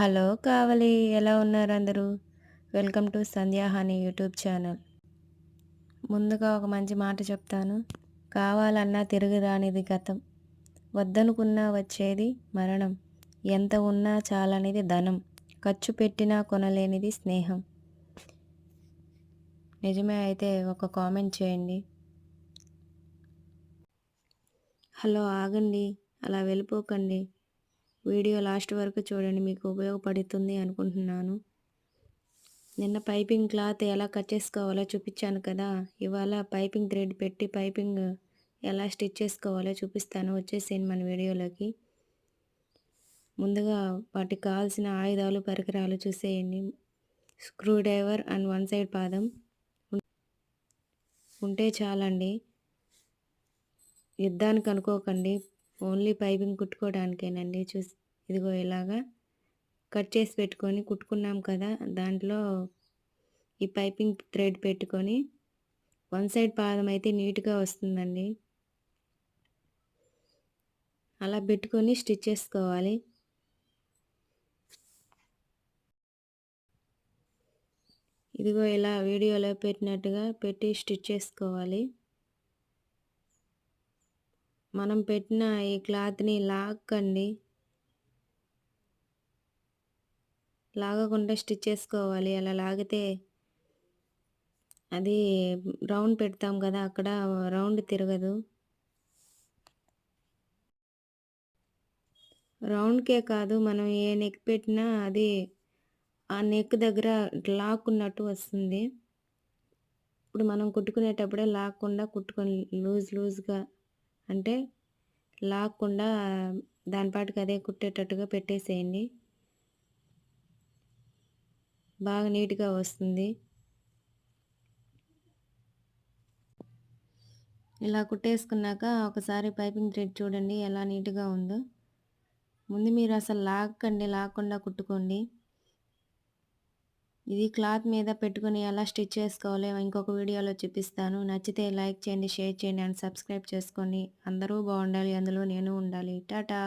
Hello కావలి ఎలా ఉన్నారు అందరూ? వెల్కమ్ టు సంధ్యాహాని యూట్యూబ్ ఛానల్. ముందుగా ఒక మంచి మాట చెప్తాను. కావాలన్నా తిరుగురానిది గతం. వద్దనుకున్నా వచ్చేది మరణం. ఎంత ఉన్నా చాలనేది ధనం. ఖర్చు పెట్టినా కొనలేనిది స్నేహం. నిజమే అయితే ఒక కామెంట్ చేయండి. హలో ఆగండి. అలా వెళ్ళిపోకండి. వీడియో లాస్ట్ వరకు చూడండి మీకు ఉపయోగపడుతుంది అనుకుంటున్నాను. నిన్న పైపింగ్ క్లాత్ ఎలా కట్ చేసుకోవాలో చూపించాను కదా. ఇవాళ పైపింగ్ థ్రెడ్ పెట్టి పైపింగ్ ఎలా స్టిచ్ చేసుకోవాలో చూపిస్తాను. వచ్చేసేయండి మన వీడియోలోకి. ముందుగా వాటికి కావాల్సిన ఆయుధాలు పరికరాలు చూసేయండి. Screwdriver and one side పాదం ఉంటే చాలండి. యుద్ధానికి అనుకోకండి. ఓన్లీ పైపింగ్ కుట్టుకోవడానికేనండి చూసి ఇదిగో ఇలాగా కట్ చేసి పెట్టుకొని కుట్టుకున్నాం కదా దాంట్లో ఈ పైపింగ్ థ్రెడ్ పెట్టుకొని వన్ సైడ్ పాదం అయితే నీట్గా వస్తుందండి. అలా పెట్టుకొని స్టిచ్ చేసుకోవాలి. ఇదిగో ఇలా వీడియోలో పెట్టినట్టుగా పెట్టి స్టిచ్ చేసుకోవాలి. మనం పెట్టిన ఈ క్లాత్ని లాక్కండి లాగకుండా స్టిచ్ చేసుకోవాలి. అలా లాగితే అది రౌండ్ పెడతాం కదా అక్కడ రౌండ్ తిరగదు. రౌండ్కే కాదు మనం ఏ నెక్ పెట్టినా అది ఆ నెక్ దగ్గర లాక్కున్నట్టు వస్తుంది. ఇప్పుడు మనం కుట్టుకునేటప్పుడే లాక్కుండా కుట్టుకొని లూజ్ లూజ్గా అంటే లాక్కుండా దాని పాటికి అదే కుట్టేటట్టుగా పెట్టేసేయండి. బాగా నీట్గా వస్తుంది. ఇలా కుట్టేసుకున్నాక ఒకసారి పైపింగ్ థ్రెడ్ చూడండి ఎలా నీట్గా ఉందో. ముందు మీరు అసలు లాక్కండి లాక్కుండా కుట్టుకోండి. ఇది క్లాత్ మీద పెట్టుకొని ఎలా స్టిచ్ చేసుకోవాలో ఇంకొక వీడియోలో చూపిస్తాను. నచ్చితే లైక్ చేయండి షేర్ చేయండి అండ్ సబ్స్క్రైబ్ చేసుకోండి. అందరూ బాగుండాలి అందులో నేను ఉండాలి. టాటా.